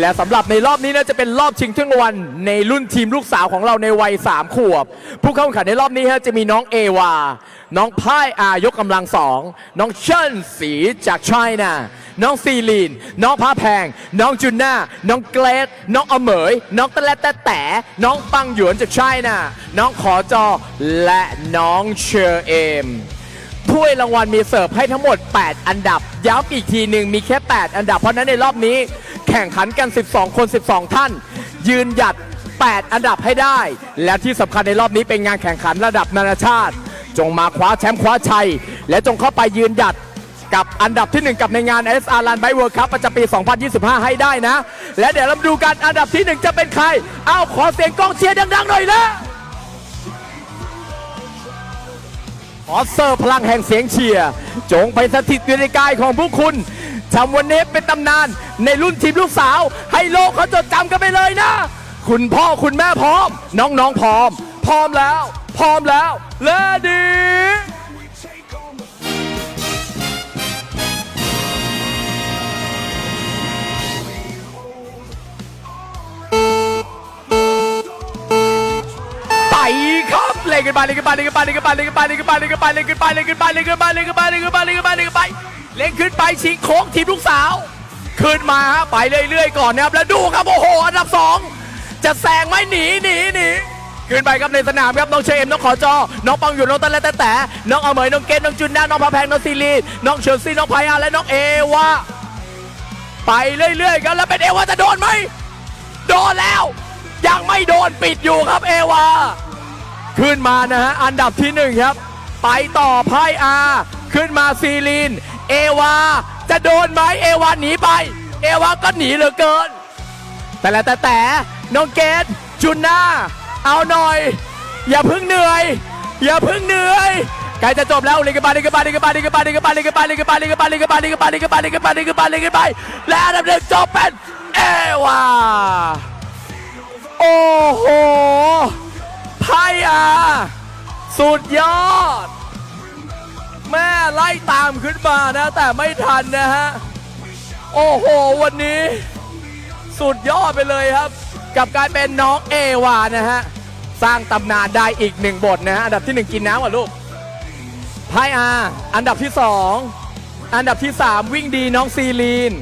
และสำหรับในรอบนี้นะจะเป็นรอบชิงถ้วยรางวัลในรุ่นทีมลูกสาวของเราในวัย 3 ขวบ ผู้เข้าแข่งขันในรอบนี้ฮะจะมีน้องเอวา น้องพ่ายอายกกำลังสอง น้องเชิญสีจากไชน่าน้องซีลีน น้องพาแพง น้องจุนนาน้องเกรดน้องอเหมย น้องตะและแต่แต่ น้องปังหยวนจากไชน่าน้องขอจอ และน้องเชอเอมถ้วยรางวัลมีเสิร์ฟให้ทั้งหมด 8 อันดับ ย้ำอีกทีหนึ่งมีแค่ 8 อันดับ เพราะนั้นในรอบนี้ แข่งขันกัน 12 คน 12 ท่าน ยืนหยัด 8 อันดับให้ได้ และที่สำคัญในรอบนี้เป็นงานแข่งขันระดับนานาชาติ จงมาคว้าแชมป์คว้าชัย และจงเข้าไปยืนหยัดกับอันดับที่ 1 กับในงาน SR Run Bike World Cup ประจำปี 2025 ให้ได้นะ และเดี๋ยวเราดูกันอันดับที่ 1 จะเป็นใคร เอาขอเสียงกองเชียร์ดังๆหน่อยนะ อเซอร์พลังแห่งเสียงเชียร์จงไปสถิตอยู่ในกายของผู้คุณจำวันนี้เป็นตำนานในรุ่นทีมลูกสาว ให้โลกเขาจดจำกันไปเลยนะ คุณพ่อคุณแม่พร้อม น้องๆพร้อม พร้อมแล้ว พร้อมแล้วเลดี เล่นกันไปเล่นกันไปเล่นกันไปเล่นกันไปเล่นกันไปเล่นกันไปเล่นกันไปเล่นกันไปเล่นกันไปเล่นกันไปเล่นกันไปเล่นกันไปเล่นกันไปเล่นกันไปเล่นไปเล่นขึ้นไปชิงโค้งทีมลูกสาว ขึ้นมาฮะไปเรื่อยๆก่อนนะครับแล้วดูครับโอ้โหอันดับสองจะแซงไหมหนีหนีหนีขึ้นไปครับในสนามครับน้องเชมน้องขอจอ น้องปังอยู่น้องตะและแต่แต่น้องเอาเมยน้องเกตน้องจุนน่าน้องพาแพงน้องซีรีน้องเชอร์ซีน้องไพอาและน้องเอวาไปเรื่อยๆครับแล้วเป็นเอวาจะโดนไหมโดนแล้ว ยังไม่โดนปิดอยู่ครับเอวา ขึ้นมานะฮะ อันดับที่หนึ่งครับ ไปต่อไพ่อา ขึ้นมาซีลีน เอวา จะโดนไหมเอวาหนีไป เอวาก็หนีเหลือเกิน แต่ละแต่แต่น้องเกตจุนนาเอาหน่อย อย่าพึ่งเหนื่อย อย่าพึ่งเหนื่อยใกล้จะจบแล้วลยกันไปเลยกันไปเลยกันไปเลยกันไปเลยกันไปเลยกันไปเลยกันไปเลยกันไปเลยกันไปเลยกันไปเลยกันไปเลยกันไปเลยกันไปเลยกันไปและอันดับหนึ่งจบเป็นเอวาโอ้โห สุดยอด แม่ไล่ตามขึ้นมานะ แต่ไม่ทันนะฮะ โอ้โห วันนี้ สุดยอดไปเลยครับ กับการเป็นน้องเอวานะฮะ สร้างตำนานได้อีกหนึ่งบทนะฮะ อันดับที่หนึ่งกินน้ำก่อนลูกไพ่อาอันดับที่สองอันดับที่สามวิ่งดีน้องซีลีน